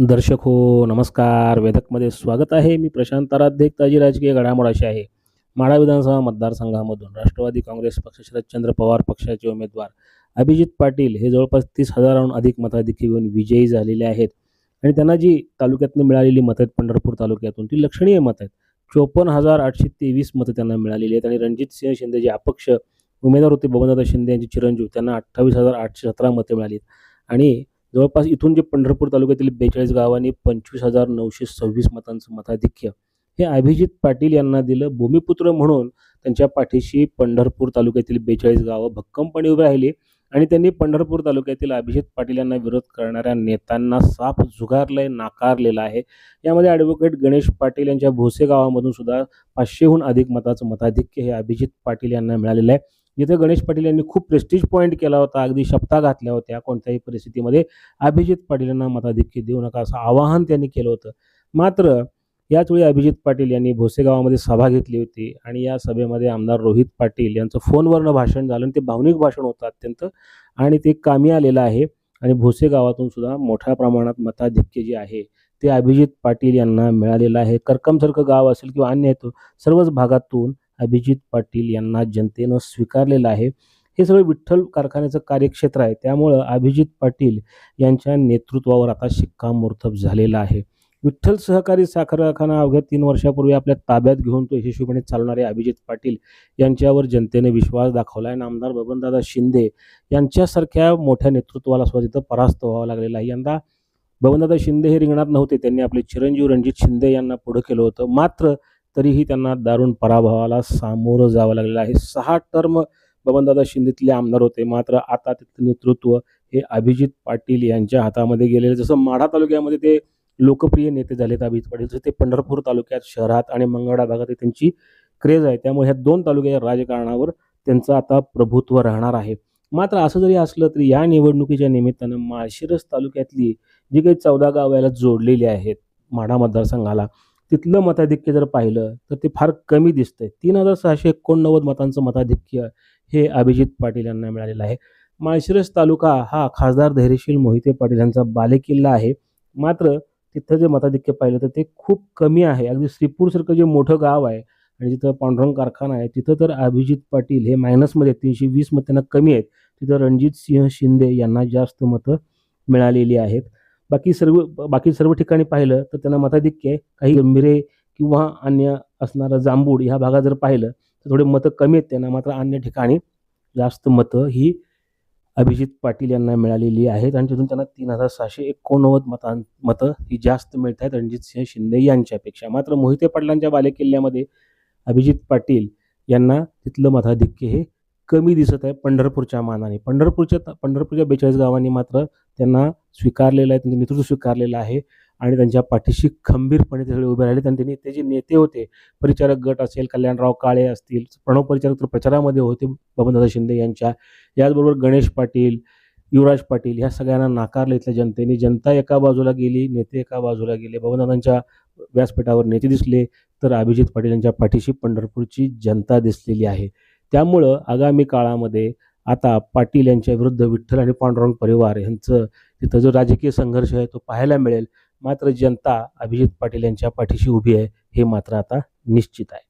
दर्शक हो नमस्कार. वेदकमध्ये स्वागत आहे. मी प्रशांत आराध्य ताजी राजकीय घडामोड अशी आहे. माढा विधानसभा मतदारसंघामधून राष्ट्रवादी काँग्रेस पक्ष शरदचंद्र पवार पक्षाचे उमेदवार अभिजित पाटील हे जवळपास तीस हजाराहून अधिक मताधिक्य घेऊन विजयी झालेले आहेत. आणि त्यांना जी तालुक्यातनं मिळालेली मतं आहेत पंढरपूर तालुक्यातून ती लक्षणीय मतं आहेत. चोपन्न हजार आठशे तेवीस मतं त्यांना मिळालेली आहेत. आणि रणजित सिंह शिंदे जे अपक्ष उमेदवार होते बबनदादा शिंदे यांचे चिरंजीव त्यांना अठ्ठावीस हजार आठशे सतरा मतं मिळाली आणि जवळपास इथून जे पंढरपूर तालुक्यातील बेचाळीस गावांनी पंचवीस हजार नऊशे सव्वीस मतांचं मताधिक्य हे अभिजित पाटील यांना दिलं. भूमिपुत्र म्हणून त्यांच्या पाठीशी पंढरपूर तालुक्यातील बेचाळीस गावं भक्कमपणे उभी राहिली आणि त्यांनी पंढरपूर तालुक्यातील अभिजित पाटील यांना विरोध करणाऱ्या नेत्यांना साफ झुगारलंय नाकारलेलं आहे. यामध्ये ॲडव्होकेट गणेश पाटील यांच्या भोसे गावामधून सुद्धा पाचशेहून अधिक मताचं मताधिक्य हे अभिजित पाटील यांना मिळालेलं आहे. जिथे गणेश पाटील यांनी खूप प्रेस्टिज पॉईंट केला होता अगदी शपथा घातल्या होत्या कोणत्याही परिस्थितीमध्ये अभिजित पाटील यांना मताधिक्य देऊ नका असं आवाहन त्यांनी केलं होतं. मात्र याचवेळी अभिजित पाटील यांनी भोसे गावामध्ये सभा घेतली होती आणि या सभेमध्ये आमदार रोहित पाटील यांचं फोनवरनं भाषण झालं आणि ते भावनिक भाषण होतं अत्यंत आणि ते कामी आलेलं आहे आणि भोसे गावातून सुद्धा मोठ्या प्रमाणात मताधिक्य जे आहे ते अभिजित पाटील यांना मिळालेलं आहे. करकमसारखं गाव असेल किंवा अन्य तो सर्वच भागातून अभिजित पाटील यांना जनतेनं स्वीकारलेलं आहे. हे सगळं विठ्ठल कारखान्याचं कार्यक्षेत्र आहे. त्यामुळं अभिजित पाटील यांच्या नेतृत्वावर आता शिक्कामोर्तब झालेला आहे. विठ्ठल सहकारी साखर कारखाना अवघ्या तीन वर्षापूर्वी आपल्या ताब्यात घेऊन तो यशस्वीपणे चालणारे अभिजित पाटील यांच्यावर जनतेने विश्वास दाखवला आहे आमदार बबनदादा शिंदे यांच्यासारख्या मोठ्या नेतृत्वाला सुद्धा तिथं परास्त व्हावं लागलेला आहे. यंदा बबनदादा शिंदे हे रिंगणात नव्हते. त्यांनी आपले चिरंजीव रणजित शिंदे यांना पुढं केलं होतं. मात्र तरीही त्यांना दारुण पराभवाला सामोरं जावं लागलेलं आहे. सहा टर्म बबनदादा शिंदेतले आमदार होते. मात्र आता तिथलं नेतृत्व हे अभिजित पाटील यांच्या हातामध्ये गेलेलं जसं माढा तालुक्यामध्ये ते लोकप्रिय नेते झालेत अभिजित पाटील. जसं ते पंढरपूर तालुक्यात शहरात आणि मंगळा भागात त्यांची क्रेज आहे. त्यामुळे ह्या दोन तालुक्याच्या राजकारणावर त्यांचं आता प्रभुत्व राहणार आहे. मात्र असं जरी असलं तरी या निवडणुकीच्या निमित्तानं माळशिरस तालुक्यातली जी काही चौदा गाव याला जोडलेली आहेत माढा मतदारसंघाला तिथलं मताधिक्य जर पाहिलं तर ते फार कमी दिसतंय. तीन हजार सहाशे एकोणनव्वद मतांचं मताधिक्य हे अभिजित पाटील यांना मिळालेलं आहे. माळशिरस तालुका हा खासदार धैर्यशील मोहिते पाटील यांचा बालेकिल्ला आहे. मात्र तिथं जे मताधिक्य पाहिलं तर ते खूप कमी आहे. अगदी श्रीपूरसारखं जे मोठं गाव आहे आणि जिथं पांडुरंग कारखाना आहे तिथं तर अभिजित पाटील हे मायनसमध्ये तीनशे वीस मतं त्यांना कमी आहेत. तिथं रणजित सिंह शिंदे यांना जास्त मतं मिळालेली आहेत. बाकी सर्व बाकी सर्व ठिकाणी पाहिलं तर त्यांना मताधिक्य काही गंभीरे किंवा अन्य असणारं जांबूड ह्या भागात जर पाहिलं तर थोडे मतं कमी आहेत त्यांना. मात्र अन्य ठिकाणी जास्त मतं ही अभिजित पाटील यांना मिळालेली आहेत आणि तिथून त्यांना तीन हजार सहाशे एकोणनव्वद मतां मतं ही जास्त मिळत आहेत. रणजित सिंह शिंदे यांच्यापेक्षा. मात्र मोहिते पाटलांच्या बालेकिल्ल्यामध्ये अभिजित पाटील यांना तिथलं मताधिक्य हे कमी दिसत आहे पंढरपूरच्या मानाने. पंढरपूरच्या पंढरपूरच्या बेचाळीस गावांनी मात्र त्यांना स्वीकारलेलं आहे त्यांचं नेतृत्व स्वीकारलेलं आहे आणि त्यांच्या पाठीशी खंबीरपणे ते सगळे उभे राहिले. आणि त्यांनी ते जे नेते होते परिचारक गट असेल कल्याणराव काळे असतील प्रणव परिचारक तर प्रचारामध्ये होते बबनदादा शिंदे यांच्या. याचबरोबर गणेश पाटील युवराज पाटील ह्या सगळ्यांना नाकारलं इथल्या जनतेने. जनता एका बाजूला गेली नेते एका बाजूला गेले. बबनदादांच्या व्यासपीठावर नेते दिसले तर अभिजित पाटील यांच्या पाठीशी पंढरपूरची जनता दिसलेली आहे. त्यामुळं आगामी काळामध्ये आता पाटील यांच्या विरुद्ध विठ्ठल आणि पांडुरंग परिवार यांचं तिथं जो राजकीय संघर्ष आहे तो पाहायला मिळेल. मात्र जनता अभिजित पाटील यांच्या पाठीशी उभी आहे हे मात्र आता निश्चित आहे.